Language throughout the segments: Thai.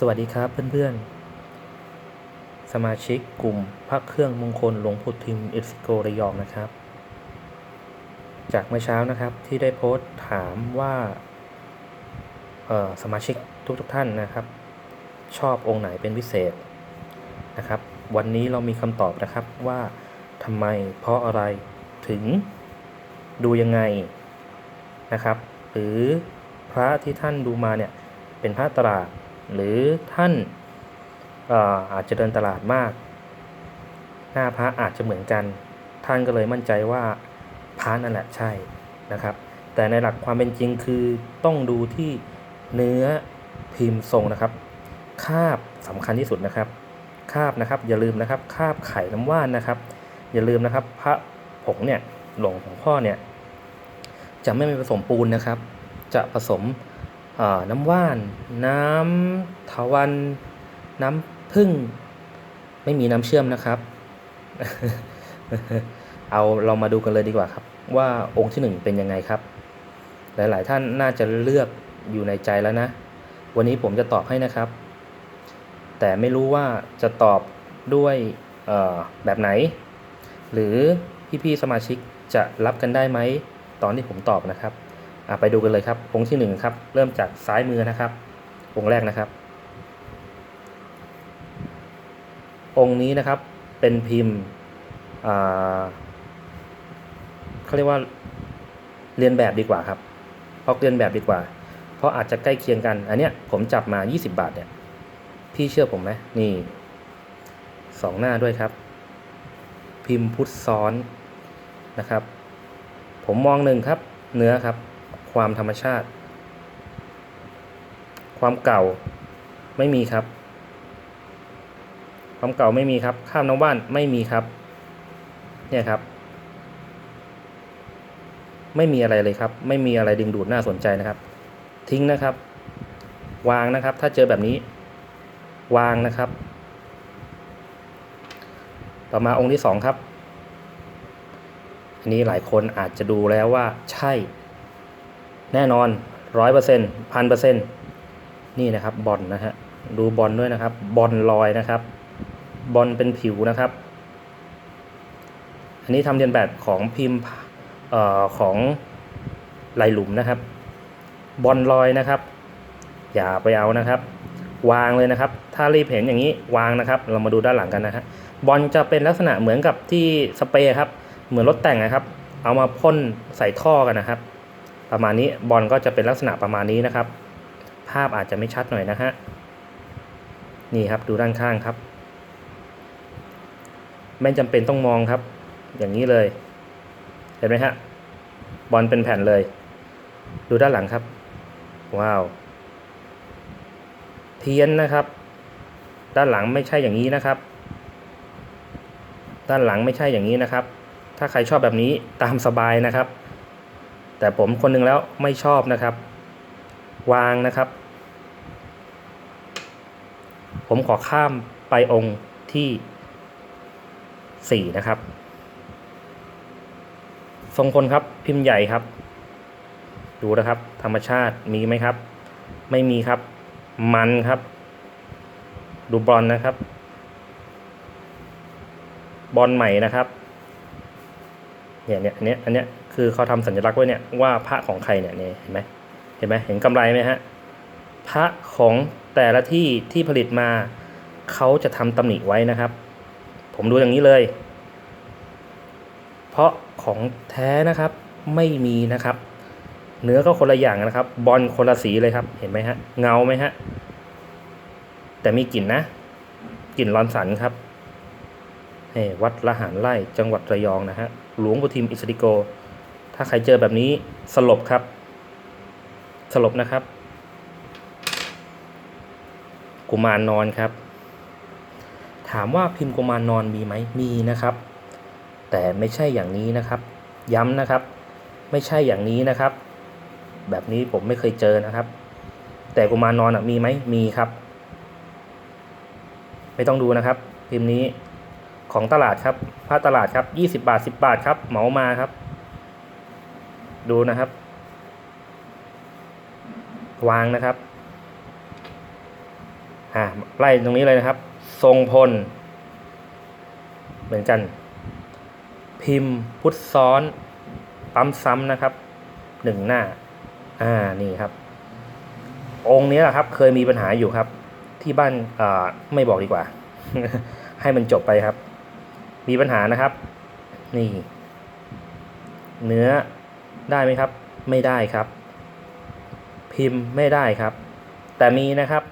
สวัสดีครับเพื่อนๆ สมาชิกกลุ่มพระเครื่องมงคลหลวงพุทิมเอสโกระยองนะครับ จากเมื่อเช้านะครับที่ได้โพสต์ถามว่าสมาชิกทุกๆทท่านนะครับ ชอบองค์ไหนเป็นพิเศษนะครับ วันนี้เรามีคำตอบนะครับว่าทำไมเพราะอะไรถึงดูยังไงนะครับ หรือพระที่ท่านดูมาเนี่ยเป็นพระตลาด หรือท่านเอ่อาจจะเดินตลาดมาก หน้าพระอาจจะเหมือนกัน ท่านก็เลยมั่นใจว่าพระนั่นแหละใช่นะครับ แต่ในหลักความเป็นจริงคือต้องดูที่เนื้อพิมพ์ทรงนะครับ คาบสำคัญที่สุดนะครับ คาบนะครับอย่าลืมนะครับ คาบไข่น้ำว่านนะครับ อย่าลืมนะครับ พระผงเนี่ยหลวงของพ่อเนี่ยจะไม่ผสมปูนนะครับ จะผสม น้ำว่าน น้ำทาวัน น้ำผึ้งไม่มีน้ำเชื่อมนะครับ เอาเรามาดูกันเลยดีกว่าครับ ว่าองค์ที่หนึ่งเป็นยังไงครับ หลาย ๆ ท่านน่าจะเลือกอยู่ในใจแล้วนะ วันนี้ผมจะตอบให้นะครับ แต่ไม่รู้ว่าจะตอบด้วยแบบไหน หรือพี่ ๆ สมาชิกจะรับกันได้ไหม ตอนที่ผมตอบนะครับ ไปดูกันเลยครับ องค์ที่หนึ่งครับ เริ่มจากซ้ายมือนะครับ องค์แรกนะครับ องค์นี้นะครับเป็นพิมพ์เขาเรียกว่าเรียนแบบดีกว่าครับเพราะเรียนแบบดีกว่า เพราะอาจจะใกล้เคียงกัน อันเนี้ยผมจับมา 20 บาทเนี่ย พี่เชื่อผมไหมนี่สองหน้าด้วยครับ พิมพ์พุทธซ้อนนะครับ ผมมองหนึ่งครับ เนื้อครับ ความธรรมชาติ ความเก่าไม่มีครับ ความเก่าไม่มีครับ ข้ามน้ำว่านไม่มีครับ เนี่ยครับ ไม่มีอะไรเลยครับ ไม่มีอะไรดึงดูดน่าสนใจนะครับ ทิ้งนะครับ วางนะครับ ถ้าเจอแบบนี้ วางนะครับ ต่อมาองค์ที่สองครับอันนี้หลายคนอาจจะดูแล้วว่าใช่ แน่นอนร้อยเปอร์เซ็นต์พันเปอร์เซ็นต์นี่นะครับบอลนะฮะดูบอลด้วยนะครับ บอลลอยนะครับ บอลเป็นผิวนะครับ อันนี้ทำเรียนแบบของพิมพ์เอ่อของลายหลุมนะครับ บอลลอยนะครับ อย่าไปเอานะครับ วางเลยนะครับ ถ้ารีบเห็นอย่างนี้วางนะครับ เรามาดูด้านหลังกันนะฮะบอลจะเป็นลักษณะเหมือนกับที่สเปรย์ครับ เหมือนรถแต่งนะครับ เอามาพ่นใส่ท่อกันนะครับ ประมาณนี้บอลก็จะเป็นลักษณะประมาณนี้นะครับ ภาพอาจจะไม่ชัดหน่อยนะฮะนี่ครับดูด้านข้างครับ ไม่จำเป็นต้องมองครับ อย่างนี้เลยเห็นไหมฮะบอลเป็นแผ่นเลย ดูด้านหลังครับ ว้าวเทียนนะครับ ด้านหลังไม่ใช่อย่างนี้นะครับ ด้านหลังไม่ใช่อย่างนี้นะครับ ถ้าใครชอบแบบนี้ตามสบายนะครับ แต่ผมคนหนึงแล้วไม่ชอบนะครับ วางนะครับ ผมขอข้ามไปองค์ที่สี่นะครับ ทรงพลครับพิมพ์ใหญ่ครับ ดูนะครับ ธรรมชาติมีไหมครับ ไม่มีครับ มันครับ ดูบอลนะครับ บอลใหม่นะครับเนี่ยเนี่ยอันเนี้ยอันเนี้ย คือเขาทำสัญลักษณ์ไว้เนี่ยว่าพระของใครเนี่ยเนี่เห็นไหมเห็นไหมเห็นกำไรไหมฮะพระของแต่ละที่ที่ผลิตมาเขาจะทำตำหนิไว้นะครับ ผมดูอย่างนี้เลย เพราะของแท้นะครับไม่มีนะครับ เนื้อก็คนละอย่างนะครับ บอลคนละสีเลยครับ เห็นไหมฮะเงาไหมฮะแต่มีกลิ่นนะกลิ่นรอนสันครับวัดละหารไร่จังหวัดระยองนะฮะหลวงปู่ทิมอิสติโก ถ้าใครเจอแบบนี้สลบครับ สลบนะครับ กุมารนอนครับ ถามว่าพิมพ์กุมารนอนมีไหมมีนะครับ แต่ไม่ใช่อย่างนี้นะครับ ย้ำนะครับ ไม่ใช่อย่างนี้นะครับ แบบนี้ผมไม่เคยเจอนะครับ แต่กุมารนอนอะมีไหมมีครับ ไม่ต้องดูนะครับ พิมพ์นี้ของตลาดครับผ้าตลาดครับยี่สิบาทสิบบาทครับ เหมามาครับ ดูนะครับ วางนะครับอ่าไล่ตรงนี้เลยนะครับ ทรงพล เหมือนกัน พิมพ์พุทธซ้อน ปั๊มซ้ำนะครับหนึ่งหน้า อ่านี่ครับ องค์นี้แหละครับ เคยมีปัญหาอยู่ครับ ที่บ้านอ่าไม่บอกดีกว่า ให้มันจบไปครับ มีปัญหานะครับ นี่ เนื้อ ได้ไหมครับ ไม่ได้ครับ พิมพ์ไม่ได้ครับ แต่มีนะครับ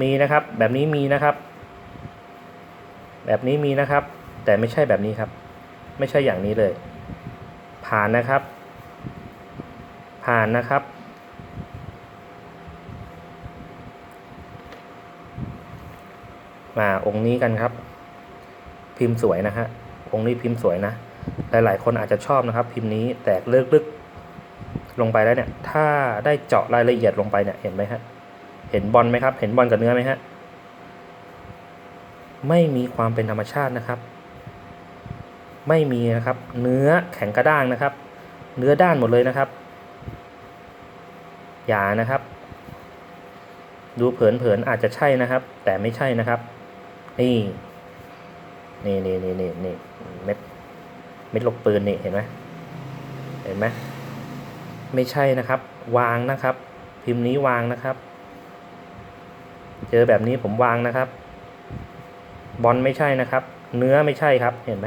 มีนะครับ แบบนี้มีนะครับ แบบนี้มีนะครับ แต่ไม่ใช่แบบนี้ครับ ไม่ใช่อย่างนี้เลย ผ่านนะครับ ผ่านนะครับมาองค์นี้กันครับ พิมพ์สวยนะฮะองค์นี้พิมพ์สวยนะ หลาย ๆ คนอาจจะชอบนะครับ พิมพ์นี้แตกลึกๆลงไปแล้วเนี่ย ถ้าได้เจาะรายละเอียดลงไปเนี่ยเห็นไหมฮะเห็นบอลไหมครับ เห็นบอลกับเนื้อไหมฮะไม่มีความเป็นธรรมชาตินะครับ ไม่มีนะครับ เนื้อแข็งกระด้างนะครับ เนื้อด้านหมดเลยนะครับ อย่านะครับ ดูเผินๆอาจจะใช่นะครับ แต่ไม่ใช่นะครับ นี่ นี่นี่นี่นี่ เม็ดลูกปืนนี่เห็นไหมเห็นไหมไม่ใช่นะครับ วางนะครับ พิมพ์นี้วางนะครับ เจอแบบนี้ผมวางนะครับ บอลไม่ใช่นะครับ เนื้อไม่ใช่ครับเห็นไหม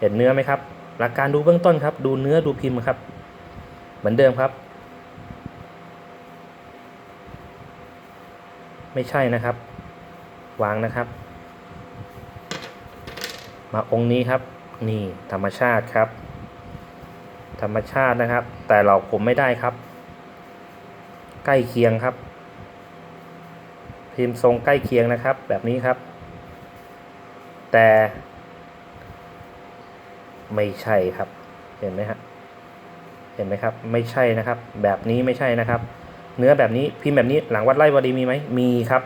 เห็นเนื้อไหมครับ หลักการดูเบื้องต้นครับ ดูเนื้อดูพิมพ์ครับ เหมือนเดิมครับ ไม่ใช่นะครับ วางนะครับ มาองค์นี้ครับ นี่ธรรมชาติครับ ธรรมชาตินะครับ แต่เราผมไม่ได้ครับ ใกล้เคียงครับ พิมพ์ทรงใกล้เคียงนะครับ แบบนี้ครับ แต่ ไม่ใช่ครับ เห็นไหมฮะเห็นไหมครับ ไม่ใช่นะครับ แบบนี้ไม่ใช่นะครับ เนื้อแบบนี้พิมพ์แบบนี้หลังวัดไร่วารีมีไหมมีครับ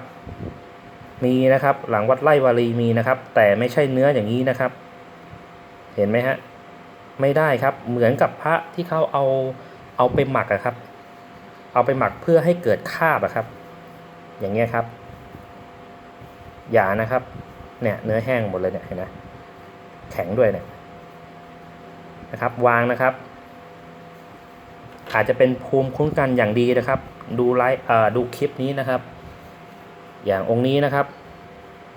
มีนะครับ หลังวัดไร่วารีมีนะครับ แต่ไม่ใช่เนื้ออย่างนี้นะครับ เห็นไหมฮะ ไม่ได้ครับ เหมือนกับพระที่เขาเอาเอาไปหมักอะครับ เอาไปหมักเพื่อให้เกิดคาบอะครับ อย่างเงี้ยครับ อย่านะครับ เนี่ยเนื้อแห้งหมดเลยเนี่ยเห็นไหมแข็งด้วยเนี่ยนะครับ วางนะครับ อาจจะเป็นภูมิคุ้มกันอย่างดีนะครับ ดูไลฟ์เอ่อดูคลิปนี้นะครับ อย่างองค์นี้นะครับ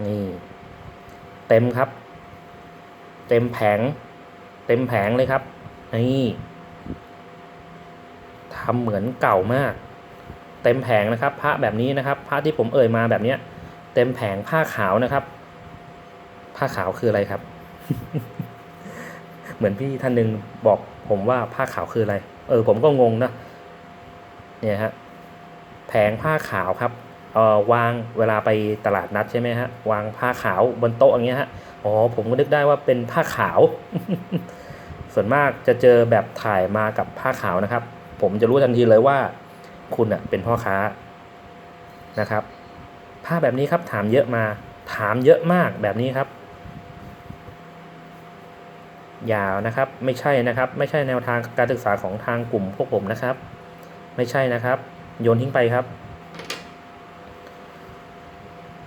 นี่ เต็มครับ เต็มแผง เต็มแผงเลยครับ นี่ทำเหมือนเก่ามาก เต็มแผงนะครับพระแบบนี้นะครับ พระที่ผมเอ่ยมาแบบเนี้ย เต็มแผงผ้าขาวนะครับ ผ้าขาวคืออะไรครับ เหมือนพี่ท่านหนึ่งบอกผมว่าผ้าขาวคืออะไร เออ ผมก็งงนะเนี่ยฮะแผงผ้าขาวครับเอ่อวางเวลาไปตลาดนัดใช่ไหมฮะวางผ้าขาวบนโต๊ะอย่างเงี้ยฮะ อ๋อผมก็นึกได้ว่าเป็นผ้าขาว ส่วนมากจะเจอแบบถ่ายมากับผ้าขาวนะครับ ผมจะรู้ทันทีเลยว่า คุณอะเป็นพ่อค้านะครับ ผ้าแบบนี้ครับถามเยอะมา ถามเยอะมากแบบนี้ครับ ยาวนะครับ ไม่ใช่นะครับ ไม่ใช่แนวทางการศึกษาของทางกลุ่มพวกผมนะครับ ไม่ใช่นะครับ โยนทิ้งไปครับ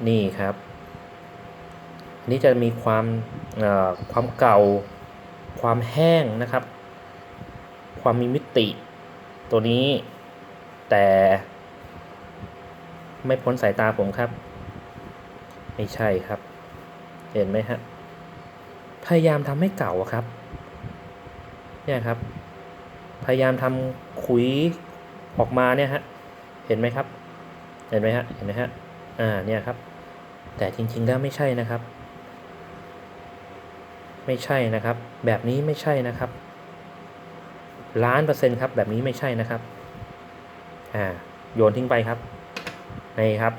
นี่ครับ นี่จะมีความเอ่อความเก่า ความแห้งนะครับ ความมีมิติ ตัวนี้แต่ไม่พ้นสายตาผมครับ ไม่ใช่ครับ เห็นไหมฮะพยายามทำให้เก่าครับเนี่ยครับ พยายามทำขุยออกมาเนี่ยฮะเห็นไหมครับ เห็นไหมฮะเห็นไหมฮะอ่าเนี่ยครับ แต่จริงๆแล้วไม่ใช่นะครับ ไม่ใช่นะครับ แบบนี้ไม่ใช่นะครับ ล้านเปอร์เซ็นต์ครับ แบบนี้ไม่ใช่นะครับ อ่า โยนทิ้งไปครับ นี่ครับ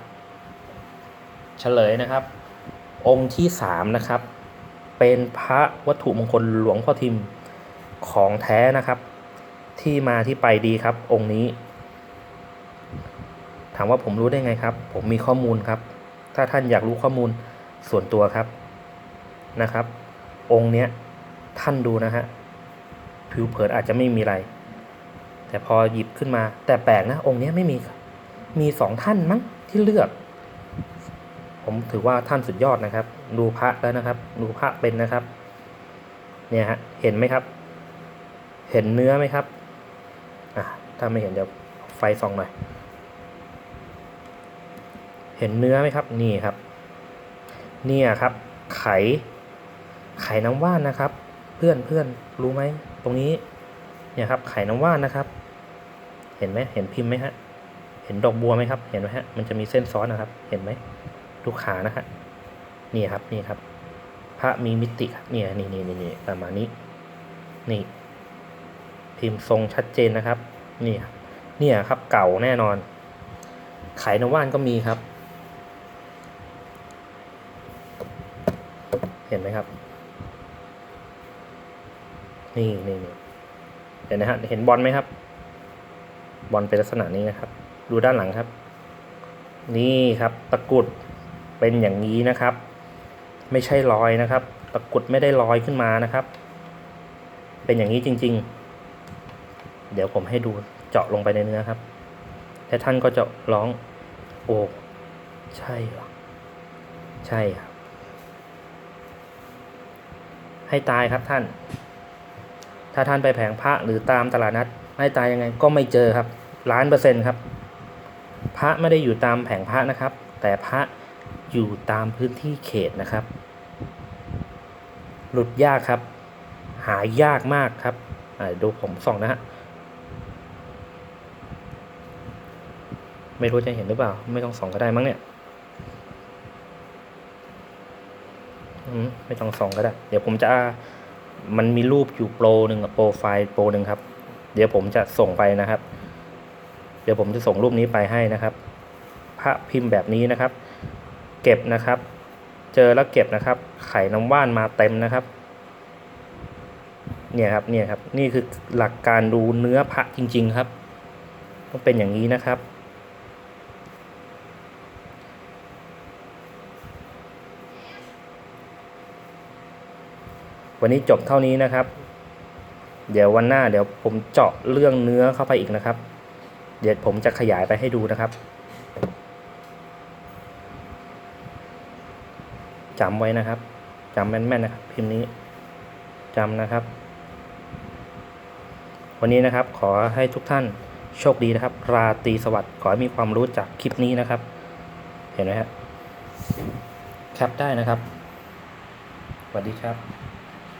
เฉลยนะครับ องค์ที่สามนะครับ เป็นพระวัตถุมงคลหลวงพ่อทิมของแท้นะครับ ที่มาที่ไปดีครับ องค์นี้ ถามว่าผมรู้ได้ไงครับ ผมมีข้อมูลครับ ถ้าท่านอยากรู้ข้อมูลส่วนตัวครับนะครับ องค์เนี้ยท่านดูนะฮะผิวเผินอาจจะไม่มีอะไร แต่พอหยิบขึ้นมา แต่แปลกนะ องค์เนี้ยไม่มี มีสองท่านมั้งที่เลือก ผมถือว่าท่านสุดยอดนะครับ ดูพระแล้วนะครับ ดูพระเป็นนะครับ เนี่ยฮะเห็นไหมครับ เห็นเนื้อไหมครับอะถ้าไม่เห็นเดี๋ยวไฟส่องหน่อยเห็นเนื้อไหมครับ นี่ครับ เนี่ยครับ ไข ไข่น้ำว่านนะครับ เพื่อนเพื่อนรู้ไหมตรงนี้เนี่ยครับไข่น้ำว่านนะครับ เห็นไหมเห็นพิมพ์ไหมฮะเห็นดอกบัวไหมครับ เห็นไหมฮะมันจะมีเส้นซ้อนนะครับ เห็นไหมดูขานะฮะนี่ครับนี่ครับ พระมีมิติครับเนี่ยนี่นี่นี่ประมาณนี้ นี่ พิมพ์ทรงชัดเจนนะครับนี่ครับเนี่ยครับเก่าแน่นอน ไข่น้ำว่านก็มีครับ เห็นไหมครับ นี่นี่นี่เห็นนะฮะเห็นบอลไหมครับ บอลเป็นลักษณะนี้นะครับ ดูด้านหลังครับ นี่ครับ ตะกรุดเป็นอย่างนี้นะครับ ไม่ใช่รอยนะครับ ตะกรุดไม่ได้ลอยขึ้นมานะครับ เป็นอย่างนี้จริง ๆ เดี๋ยวผมให้ดูเจาะลงไปในเนื้อครับและท่านก็จะร้องโอ้ใช่หรอใช่ครับ ให้ตายครับท่าน ถ้าท่านไปแผงพระหรือตามตลาดนัดให้ตายยังไงก็ไม่เจอครับล้านเปอร์เซ็นต์ครับ พระไม่ได้อยู่ตามแผงพระนะครับ แต่พระอยู่ตามพื้นที่เขตนะครับ หลุดยากครับ หายากมากครับอ่าดูผมส่องนะฮะไม่รู้จะเห็นหรือเปล่า ไม่ต้องส่องก็ได้มั้งเนี่ยอืมไม่ต้องส่องก็ได้ เดี๋ยวผมจะ มันมีรูปอยู่โปรหนึ่งกับโปรไฟล์โปรหนึ่งครับ เดี๋ยวผมจะส่งไปนะครับ เดี๋ยวผมจะส่งรูปนี้ไปให้นะครับ พระพิมพ์แบบนี้นะครับ เก็บนะครับ เจอแล้วเก็บนะครับ ไข่น้ำว่านมาเต็มนะครับ เนี่ยครับเนี่ยครับ นี่คือหลักการดูเนื้อพระจริง ๆ ครับ ต้องเป็นอย่างนี้นะครับ วันนี้จบเท่านี้นะครับ เดี๋ยววันหน้าเดี๋ยวผมเจาะเรื่องเนื้อเข้าไปอีกนะครับ เดี๋ยวผมจะขยายไปให้ดูนะครับจำไว้นะครับจำแม่นๆนะครับ พิมพ์นี้จำนะครับ วันนี้นะครับขอให้ทุกท่านโชคดีนะครับ ราตรีสวัสดิ์ขอให้มีความรู้จากคลิปนี้นะครับ เห็นไหมครับแคปได้นะครับสวัสดีครับ